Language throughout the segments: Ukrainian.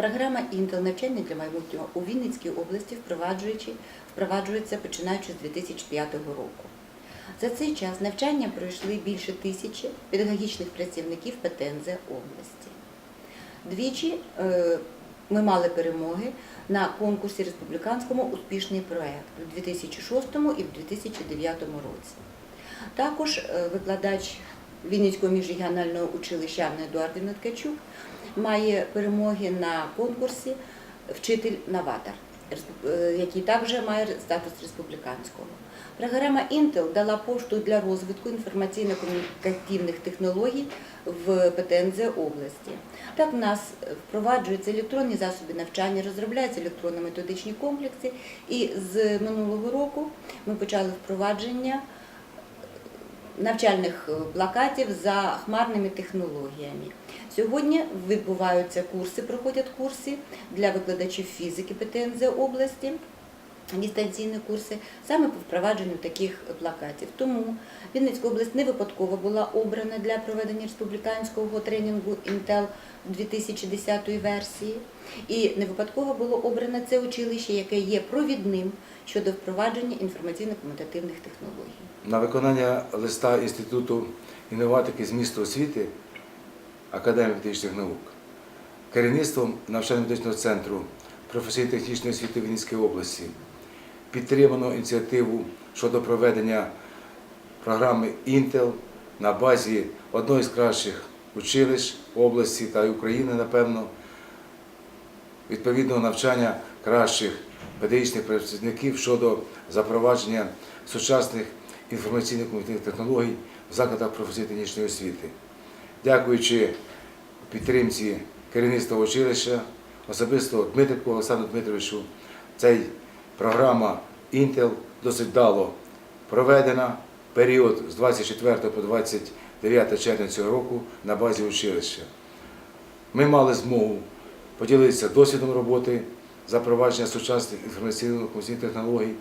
Програма Інтел навчання для майбутнього у Вінницькій області впроваджується починаючи з 2005 року. За цей час навчання пройшли більше тисячі педагогічних працівників ПТНЗ області. Двічі е, ми мали перемоги на конкурсі республіканському успішний проект у 2006 і в 2009 році. Також е, викладач Вінницького міжрегіонального училища Анна Едуардівна Ткачук має перемоги на конкурсі Вчитель-новатор, е, який також має статус республіканського. Програма Intel дала поштовх для розвитку інформаційно-комунікативних технологій в ПТНЗ області. Так, в нас впроваджуються електронні засоби навчання, розробляються електронно-методичні комплекси, і з минулого року ми почали впровадження навчальних е, плакатів за хмарними технологіями. Сьогодні відбуваються курси, проходять курси для викладачів фізики ПТНЗ області. Дистанційні курси саме по впровадженню таких плакатів. Тому Вінницька область не випадково була обрана для проведення республіканського тренінгу Intel 2010 версії, і не випадково було обрано це училище, яке є провідним щодо впровадження інформаційно-комутативних технологій. На виконання листа Інституту інноватики з міста освіти Академії медичних наук керівництвом навчально-медичного центру професійно-технічної освіти Вінницької області підтримано ініціативу щодо проведення програми Intel на базі одного із кращих училищ області та України, напевно, відповідного навчання кращих педагогічних працівників щодо запровадження сучасних інформаційно-комунікативних технологій в закладах професійно-технічної освіти. Дякуючи підтримці керівництва училища, особисто Дмитрику Олександру Дмитровичу, ця програма Intel досить вдало проведена період з 24 по 29 червня цього року на базі училища. Ми мали змогу поділитися досвідом роботи, запровадження сучасних інформаційно-комунікаційних технологій,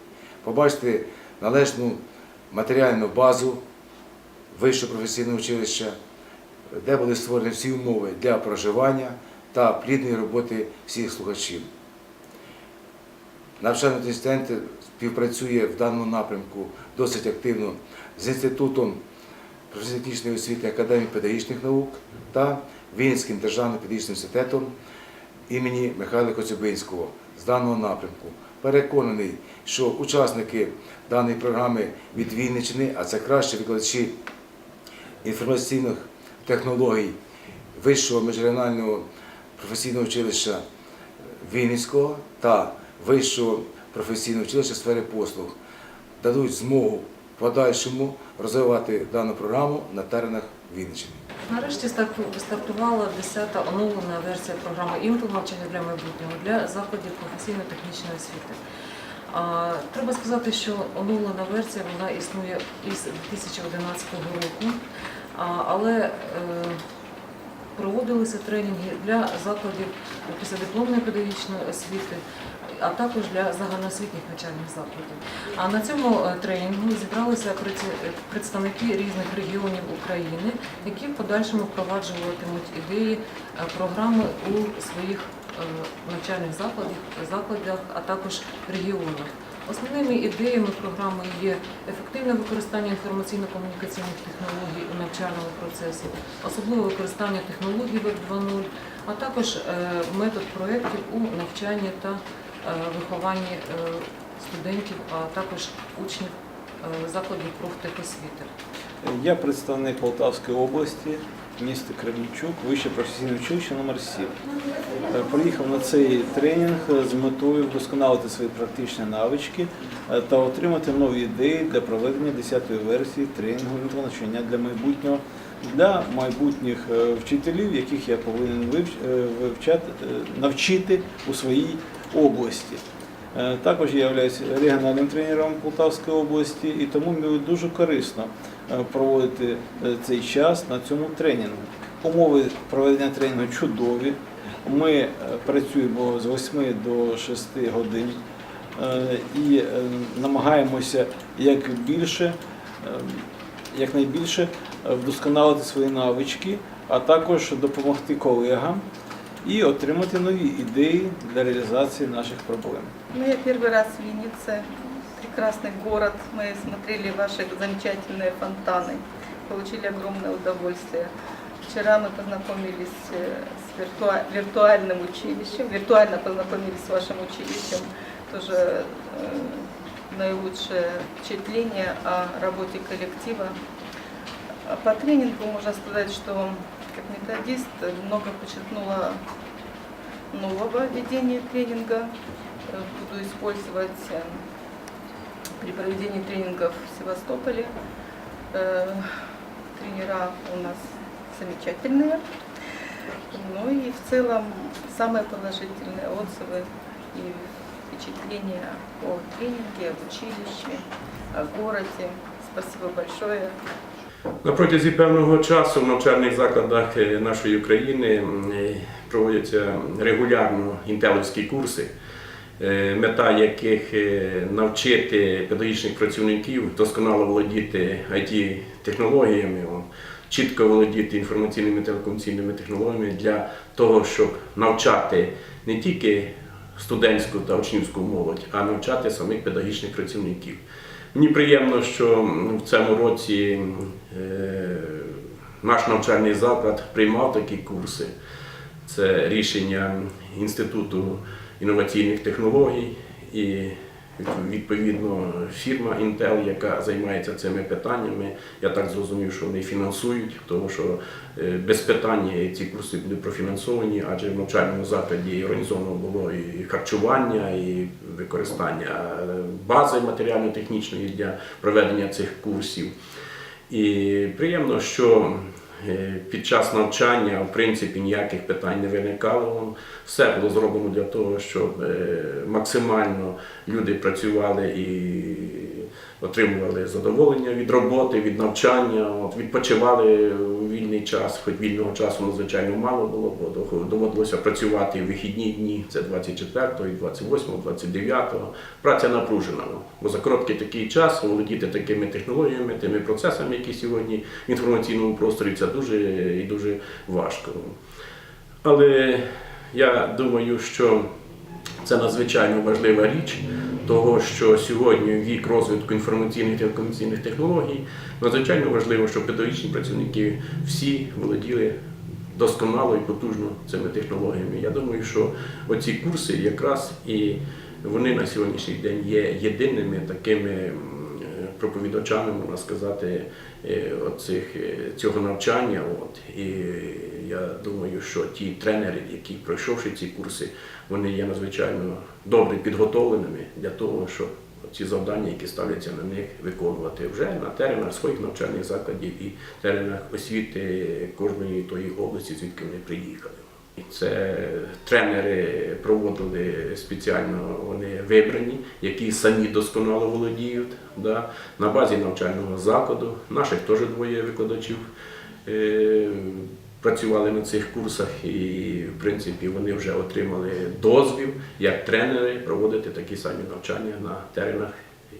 побачити належну матеріальну базу вищого професійного училища, де були створені всі умови для проживання та плідної роботи всіх слухачів. Навчальний центр співпрацює в даному напрямку досить активно з Інститутом професійно-технічної освіти Академії педагогічних наук та Вінницьким державним педагогічним університетом імені Михайла Коцюбинського з даного напрямку. Переконаний, що учасники даної програми від Вінниччини, а це кращі викладачі інформаційних технологій Вищого міжрегіонального професійного училища Вінницького та Вищого професійного училища сфери послуг дадуть змогу подальшому розвивати дану програму на теренах Вінниччини. Нарешті стартувала 10-та оновлена версія програми «Інтел. навчання для майбутнього для закладів професійно-технічної освіти. Треба сказати, що оновлена версія вона існує із 2011 року, але е, проводилися тренінги для закладів післядипломної педагогічної освіти, а також для загальноосвітніх навчальних закладів. А на цьому е, тренінгу зібралися представники різних регіонів України, які в подальшому впроваджуватимуть ідеї е, програми у своїх е, навчальних закладах, закладах, а також регіонах. Основними ідеями програми є ефективне використання інформаційно-комунікаційних технологій у навчальному процесі, особливе використання технологій Веб 2.0, а також метод проєктів у навчанні та вихованні е, студентів, а також учнів е, закладів профтехосвіти. Я представник Полтавської області, місто Кременчук, вище професійне училище номер 7. Е, Приїхав на цей тренінг з метою вдосконалити свої практичні навички е, та отримати нові ідеї для проведення 10-ї версії тренінгу «Інтел навчання для майбутнього для майбутніх е, вчителів, яких я повинен вивч- е, вивчати, е, навчити у своїй області. Е, Також я являюся регіональним тренером Полтавської області, і тому мені дуже корисно е, проводити е, цей час на цьому тренінгу. Умови проведення тренінгу чудові. Ми працюємо з 8 до 6 годин і намагаємося як більше, якнайбільше вдосконалити свої навички, а також допомогти колегам і отримати нові ідеї для реалізації наших проблем. Ну, я первый раз в Виннице. Прекрасный город. Мы смотрели ваши замечательные фонтаны. Получили огромное удовольствие. Вчера мы познакомились э, с виртуа- виртуальным училищем. Виртуально познакомились с вашим училищем. Тоже э, наилучшее впечатление о работе коллектива. А По тренингу можно сказать, что как методист много подчеркнула нового ведения тренинга. Э, Буду использовать э, при проведении тренингов в Севастополе. Э, Тренера у нас замечательные. Ну и в целом самые положительные отзывы и впечатления о тренинге, об училище, о городе. Спасибо большое. На протязі певного часу в навчальних закладах е, нашої країни е, проводяться регулярно інтелівські курси, е, мета яких навчити педагогічних працівників досконало володіти IT-технологіями, чітко володіти інформаційними телекомунікаційними технологіями для того, щоб навчати не тільки студентську та учнівську молодь, а навчати самих педагогічних працівників. Мені приємно, що в цьому році е, наш навчальний заклад приймав такі курси. Це рішення Інституту інноваційних технологій і відповідно фірма Intel, яка займається цими питаннями. Я так зрозумів, що вони фінансують, тому що е, без питань ці курси були профінансовані, адже в навчальному закладі організовано було і харчування, і використання е, бази матеріально-технічної для проведення цих курсів. І приємно, що під час навчання, в принципі, ніяких питань не виникало. Все було зроблено для того, щоб е, максимально люди працювали і отримували задоволення від роботи, від навчання, от, відпочивали у вільний час, хоч вільного часу надзвичайно мало було, бо доводилося працювати в вихідні дні, це 24, 28, 29. Праця напружена, бо за короткий такий час володіти такими технологіями, тими процесами, які сьогодні в інформаційному просторі, це дуже і дуже важко. Але я думаю, що це надзвичайно важлива річ, того, що сьогодні вік розвитку інформаційних і телекомунікаційних технологій надзвичайно важливо, щоб педагогічні працівники всі володіли досконало і потужно цими технологіями. Я думаю, що оці курси якраз і вони на сьогоднішній день є єдиними такими проповідачами, можна сказати, е, оцих, е, цього навчання. От. І я думаю, що ті тренери, які пройшовши ці курси, вони є надзвичайно добре підготовленими для того, щоб ці завдання, які ставляться на них, виконувати вже на теренах своїх навчальних закладів і теренах освіти кожної тої області, звідки вони приїхали. Це тренери проводили спеціально, вони вибрані, які самі досконало володіють да, на базі навчального закладу. Наших теж двоє викладачів е, працювали на цих курсах, і в принципі вони вже отримали дозвіл як тренери проводити такі самі навчання на теренах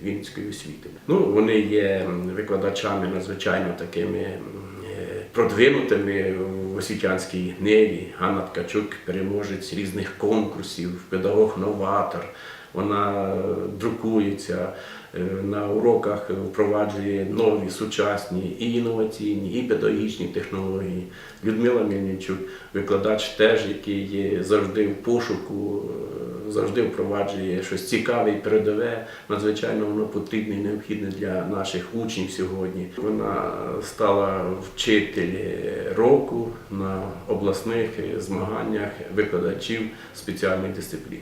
Вінницької освіти. Ну, вони є викладачами надзвичайно такими е, продвинутими в освітянській ниві. Ганна Ткачук, переможець різних конкурсів, педагог-новатор. Вона друкується е, на уроках, впроваджує нові сучасні і інноваційні, і педагогічні технології. Людмила Мельничук, викладач теж, який є завжди в пошуку, е, завжди впроваджує щось цікаве і передове. Надзвичайно воно потрібне і необхідне для наших учнів сьогодні. Вона стала вчитель року на обласних змаганнях викладачів спеціальних дисциплін.